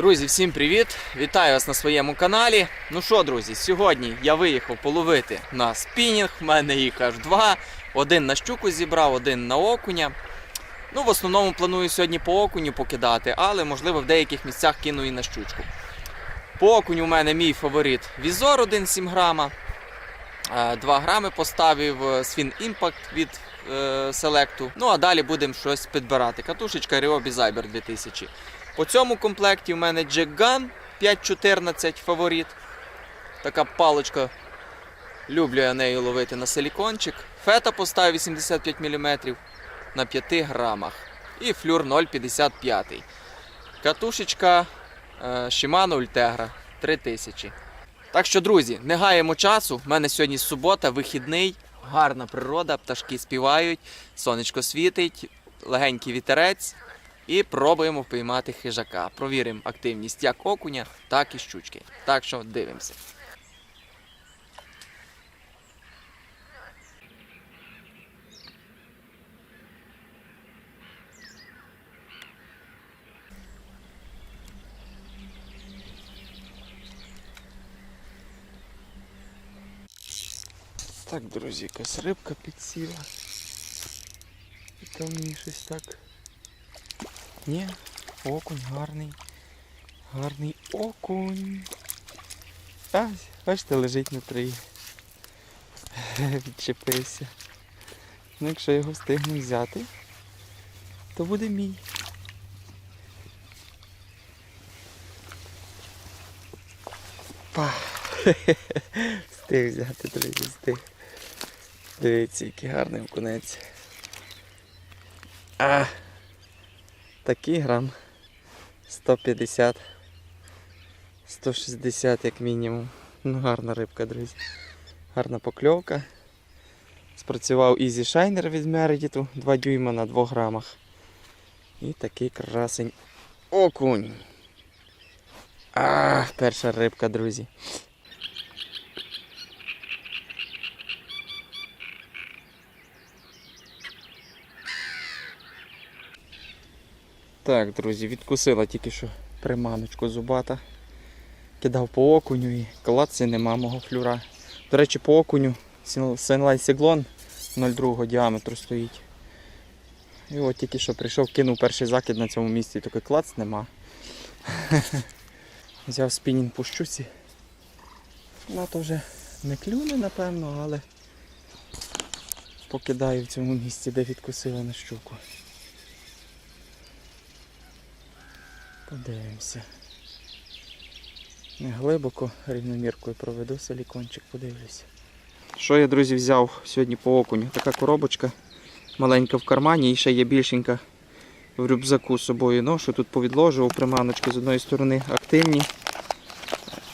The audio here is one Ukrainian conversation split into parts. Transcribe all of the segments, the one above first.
Друзі, всім привіт! Вітаю вас на своєму каналі. Ну що, друзі, сьогодні я виїхав половити на спінінг. В мене їх аж два. Один на щуку зібрав, один на окуня. Ну, в основному планую сьогодні по окуню покидати, але можливо в деяких місцях кину і на щучку. По окуню у мене мій фаворит Візор 1,7 грама. Е, 2 грами поставив е, Swin Impact від е, селекту. Ну а далі будемо щось підбирати. Катушечка Ryobi Zyber 2000. По цьому комплекті в мене Gun 514 фаворит. Така паличка. Люблю я нею ловити на силікончик. Фета поставив 85 мм на 5 грамах. І флюр 0,55. Катушечка е, Shimano Ultegra 3000. Так що, друзі, не гаємо часу. У мене сьогодні субота, вихідний, гарна природа, пташки співають, сонечко світить, легенький вітерець. І пробуємо впіймати хижака. Провіримо активність як окуня, так і щучки. Так що дивимося. Так, друзі, якась рибка підсіла. І там мені щось так. Ні, окунь гарний. Гарний окунь. А, бачите, лежить на траві. Відчепився. Ну, якщо його встигну взяти, то буде мій. Па. Встиг взяти, друзі, встиг. Дивіться, який гарний окунець. А, такий грам 150 160 як мінімум. Ну гарна рибка, друзі. Гарна покльовка. Спрацював Easy Shiner від Meredith 2 дюйма на 2 грамах. І такий красень окунь. А, перша рибка, друзі. Так, друзі, відкусила тільки що приманочку зубата. Кидав по окуню і клаці нема мого флюра. До речі, по окуню Сенлай Сіглон 0,2 діаметру стоїть. І от тільки що прийшов, кинув перший закид на цьому місці, такий клац нема. Взяв спінінг по щуці. Ну то вже не клюне, напевно, але покидаю в цьому місці, де відкусила на щуку. Подивимося. Не глибоко рівноміркою проведу силікончик, подивлюся. Що я, друзі, взяв сьогодні по окуню? Така коробочка маленька в кармані і ще є більшенька в рюкзаку з собою ношу. Тут повідложував приманочки з одної сторони активні,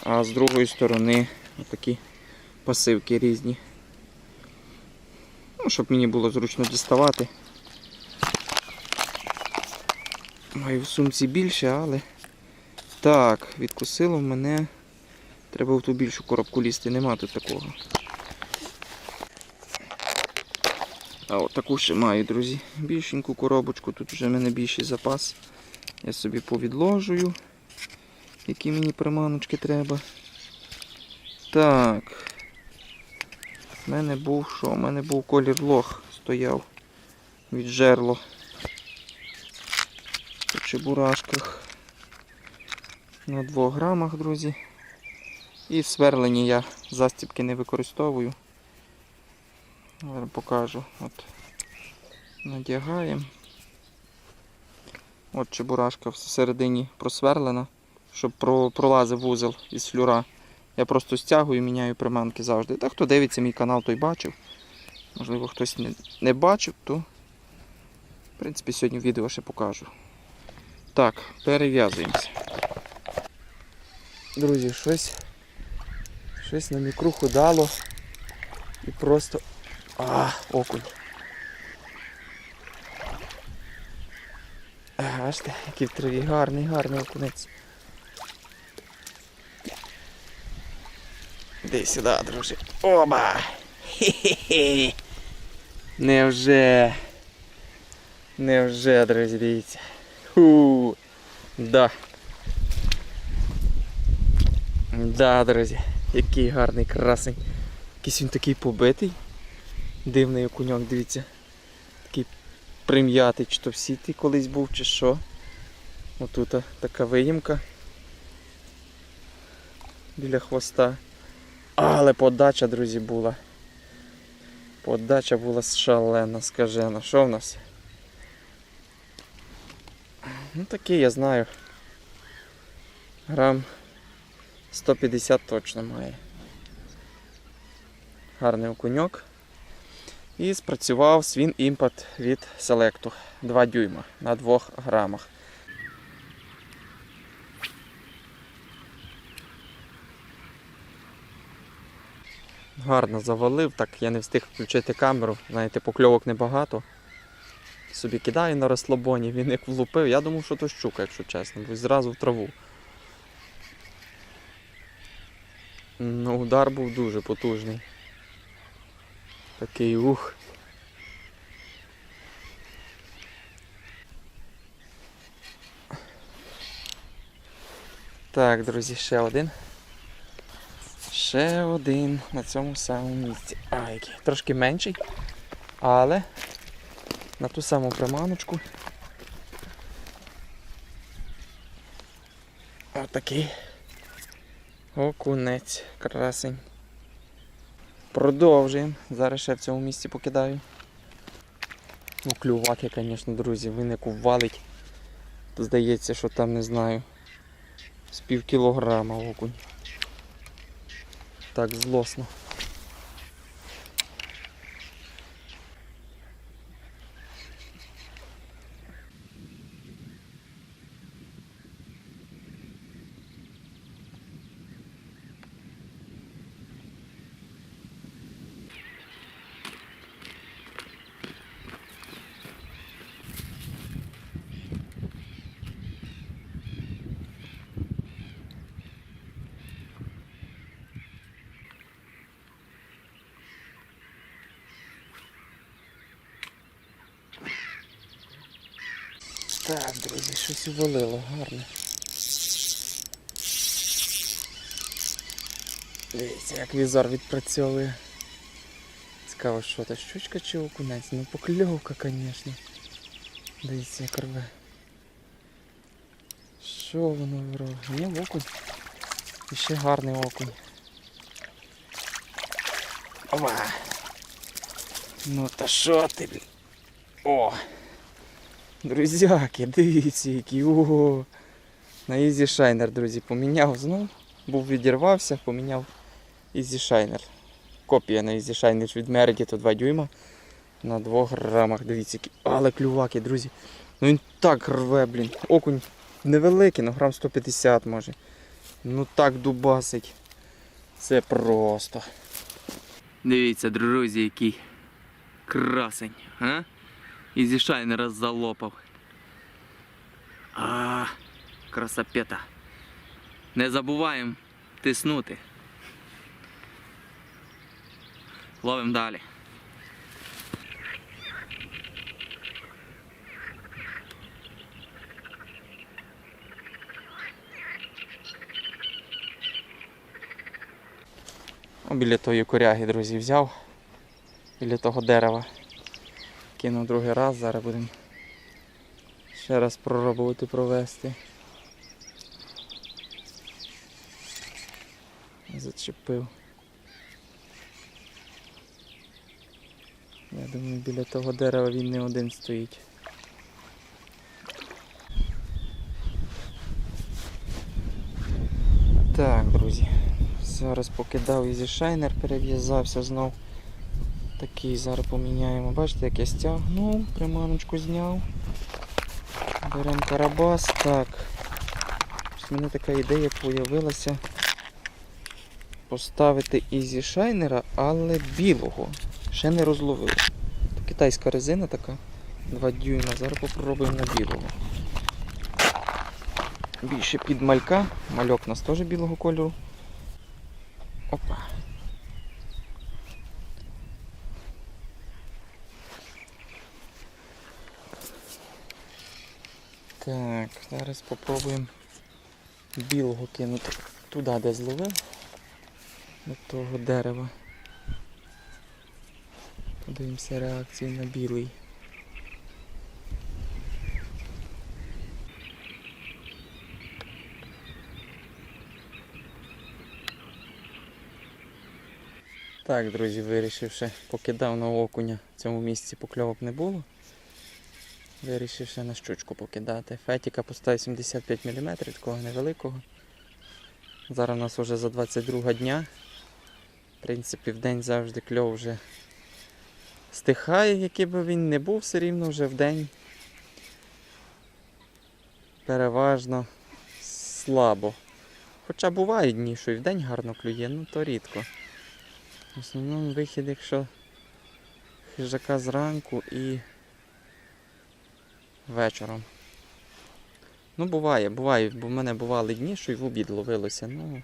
а з другої сторони такі пасивки різні. Ну, щоб мені було зручно діставати. Маю в сумці більше, але так, відкусило в мене. Треба в ту більшу коробку лізти, нема тут такого. А от таку ще маю, друзі. Більшеньку коробочку, тут вже в мене більший запас. Я собі повідложую, які мені приманочки треба. Так. У мене був що? У мене був колір лох стояв від жерло чебурашках на 2 грамах, друзі. І в сверлені я застібки не використовую. Зараз покажу. От Надягаємо. От чебурашка всередині просверлена, щоб пролазив вузол із флюра. Я просто стягую і міняю приманки завжди. Та хто дивиться мій канал, той бачив. Можливо, хтось не, не бачив, то в принципі сьогодні відео ще покажу. Так, перев'язуємося. Друзі, щось, щось на мікруху дало і просто... А, окунь. Аж те, який в траві гарний, гарний окунець. Іди сюди, друже. Оба! Хе-хе-хе! Невже? Невже, друзі, дивіться. Ху. Да. Да, друзі, який гарний красень. Якийсь він такий побитий. Дивний окуньок, дивіться. Такий прим'ятий, чи то в сіті колись був, чи що. Отут така виїмка. Біля хвоста. Але подача, друзі, була. Подача була шалена, скажена. Що в нас? Ну такий я знаю. Грам 150 точно має. Гарний окуньок. І спрацював свін імпорт від селекту 2 дюйма на 2 грамах. Гарно завалив, так я не встиг включити камеру, знаєте, покльовок небагато. Собі кидаю на розслабоні, він як влупив. Я думав, що то щука, якщо чесно, бо зразу в траву. Ну, удар був дуже потужний. Такий ух. Так, друзі, ще один. Ще один на цьому самому місці. А, який трошки менший, але на ту саму приманочку. Отакий. Окунець, красень. Продовжуємо. Зараз ще в цьому місці покидаю. Ну, клюваки, звісно, друзі, він валить. Здається, що там не знаю. З пів кілограма окунь. Так злосно. Так, друзі, щось увалило, гарне. Дивіться, як візор відпрацьовує. Цікаво, що це щучка чи окунець? Ну покльовка, звісно. Дивіться, як рве. Що воно робить? Ні, окунь. І ще гарний окунь. Ова! Ну та що ти, блін? О! Друзяки, дивіться, які. Ого. На Easy Shiner, друзі, поміняв знов. Був відірвався, поміняв Easy Shiner. Копія на Easy Shiner від Meredith 2 дюйма на 2 грамах. Дивіться, які. Але клюваки, друзі. Ну він так рве, блін. Окунь невеликий, ну грам 150 може. Ну так дубасить. Це просто. Дивіться, друзі, який красень, а? І зі шайнера залопав. А, красопета. Не забуваємо тиснути. Ловимо далі. Біля тої коряги, друзі, взяв. Біля того дерева. Кинув другий раз, зараз будемо ще раз пробувати провести. Зачепив. Я думаю, біля того дерева він не один стоїть. Так, друзі. Зараз покидав ізі шайнер, перев'язався знов. Такий зараз поміняємо. Бачите, як я стягнув, приманочку зняв. Беремо карабас. Так. В мене така ідея з'явилася поставити ізі шайнера, але білого. Ще не розловив. Китайська резина така. 2 дюйма. Зараз попробуємо білого. Більше під малька. Мальок у нас теж білого кольору. Опа. Так, зараз спробуємо білого кинути. туди, де зловив. До того дерева. Подивимося реакцію на білий. Так, друзі, вирішивши, покидав на окуня в цьому місці покльовок не було. Вирішив ще на щучку покидати. Фетіка поставив 75 мм, такого невеликого. Зараз у нас вже за 22 дня. В принципі, в день завжди кльов вже стихає, який би він не був, все рівно вже в день. Переважно слабо. Хоча бувають дні, що і в день гарно клює, ну то рідко. В основному вихід, якщо хижака зранку і вечором. Ну, буває, буває, бо в мене бували дні, що й в обід ловилося. Ну,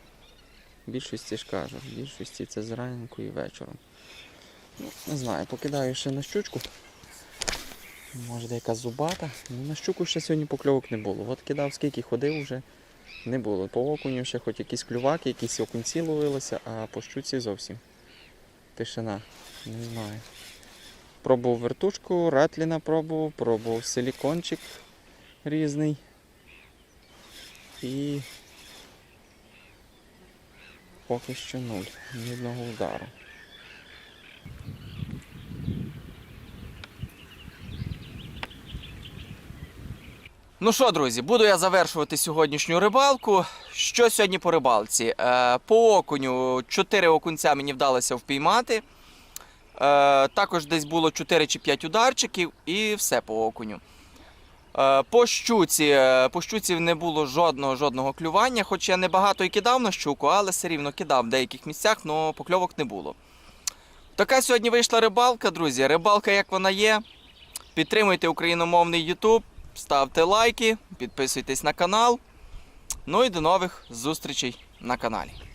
в більшості ж кажу, в більшості це зранку і вечором. Ну, не знаю, покидаю ще на щучку. Може деяка зубата. Ну, на щуку ще сьогодні покльовок не було. От кидав, скільки ходив вже не було. По окуню ще хоч якісь клюваки, якісь окунці ловилися, а по щуці зовсім. Тишина. Не знаю. Пробував вертушку, ратліна пробував, пробував силікончик різний. І поки що нуль. Ні одного удару. Ну що, друзі, буду я завершувати сьогоднішню рибалку. Що сьогодні по рибалці? Е, по окуню 4 окунця мені вдалося впіймати. Е, також десь було 4 чи 5 ударчиків і все по окуню. Е, по щуці, е, по щуці не було жодного жодного клювання, хоч я небагато і кидав на щуку, але все рівно кидав в деяких місцях, але покльовок не було. Така сьогодні вийшла рибалка, друзі. Рибалка, як вона є. Підтримуйте україномовний YouTube, ставте лайки, підписуйтесь на канал. Ну і до нових зустрічей на каналі.